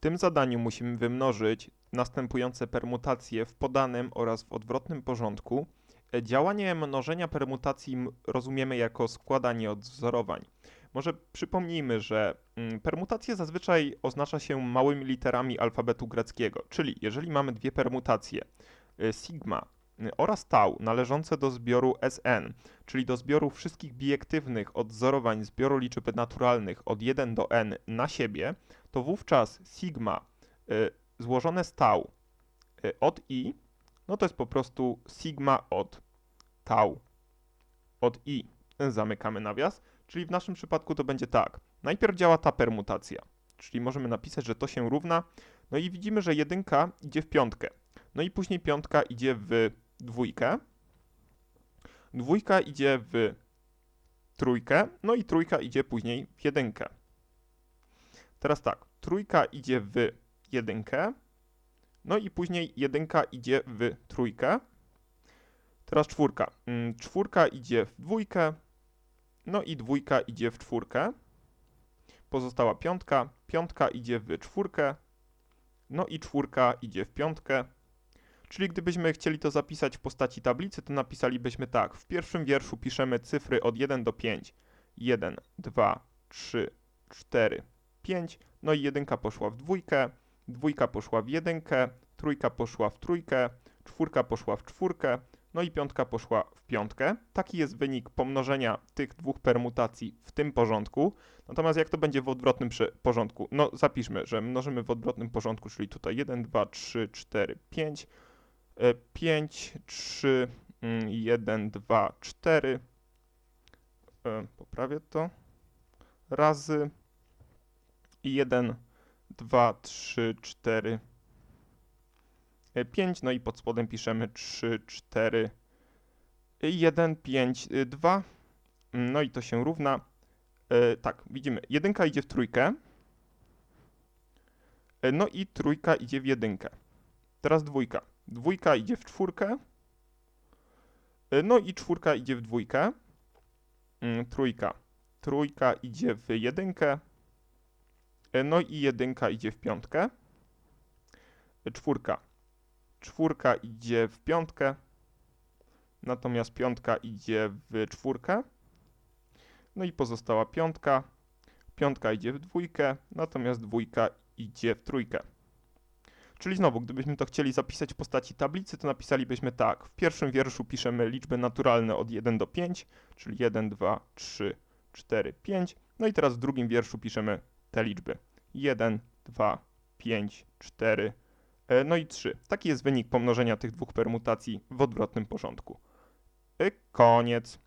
tym zadaniu musimy wymnożyć następujące permutacje w podanym oraz w odwrotnym porządku. E, Działanie mnożenia permutacji rozumiemy jako składanie odwzorowań. Może przypomnijmy, że mm, permutacje zazwyczaj oznacza się małymi literami alfabetu greckiego, czyli jeżeli mamy dwie permutacje y, sigma oraz tau należące do zbioru Sn, czyli do zbioru wszystkich biektywnych odwzorowań zbioru liczb naturalnych od 1 do n na siebie, to wówczas sigma y, złożone z tau y, od i, no to jest po prostu sigma od tau od i. Zamykamy nawias, czyli w naszym przypadku to będzie tak. Najpierw działa ta permutacja, czyli możemy napisać, że to się równa, no i widzimy, że jedynka idzie w piątkę, no i później piątka idzie w dwójkę, dwójka idzie w trójkę, no i trójka idzie później w jedynkę. Teraz tak, trójka idzie w jedynkę, no i później jedynka idzie w trójkę. Teraz czwórka. Mm, Czwórka idzie w dwójkę, no i dwójka idzie w czwórkę. Pozostała piątka, piątka idzie w czwórkę, no i czwórka idzie w piątkę. Czyli gdybyśmy chcieli to zapisać w postaci tablicy, to napisalibyśmy tak. W pierwszym wierszu piszemy cyfry od 1 do 5. 1, 2, 3, 4, 5. No i jedynka poszła w dwójkę, dwójka poszła w jedynkę, trójka poszła w trójkę, czwórka poszła w czwórkę, no i piątka poszła w piątkę. Taki jest wynik pomnożenia tych dwóch permutacji w tym porządku. Natomiast jak to będzie w odwrotnym porządku? No zapiszmy, że mnożymy w odwrotnym porządku, czyli tutaj 1, 2, 3, 4, 5. 5, 3, 1, 2, 4. E, Poprawię to. Razy 1, 2, 3, 4, 5. No i pod spodem piszemy 3, 4, 1, 5, 2. No i to się równa. E, Tak, widzimy. Jedynka idzie w trójkę. E, No i trójka idzie w jedynkę. Teraz dwójka. Dwójka idzie w czwórkę. Y, No i czwórka idzie w dwójkę. Mm, Trójka. Trójka idzie w jedynkę. Y, No i jedynka idzie w piątkę. Y, Czwórka. Czwórka idzie w piątkę. Natomiast piątka idzie w czwórkę. No i pozostała piątka. Piątka idzie w dwójkę. Natomiast dwójka idzie w trójkę. Czyli znowu, gdybyśmy to chcieli zapisać w postaci tablicy, to napisalibyśmy tak. W pierwszym wierszu piszemy liczby naturalne od 1 do 5, czyli 1, 2, 3, 4, 5. No i teraz w drugim wierszu piszemy te liczby. 1, 2, 5, 4, e, no i 3. Taki jest wynik pomnożenia tych dwóch permutacji w odwrotnym porządku. E, Koniec.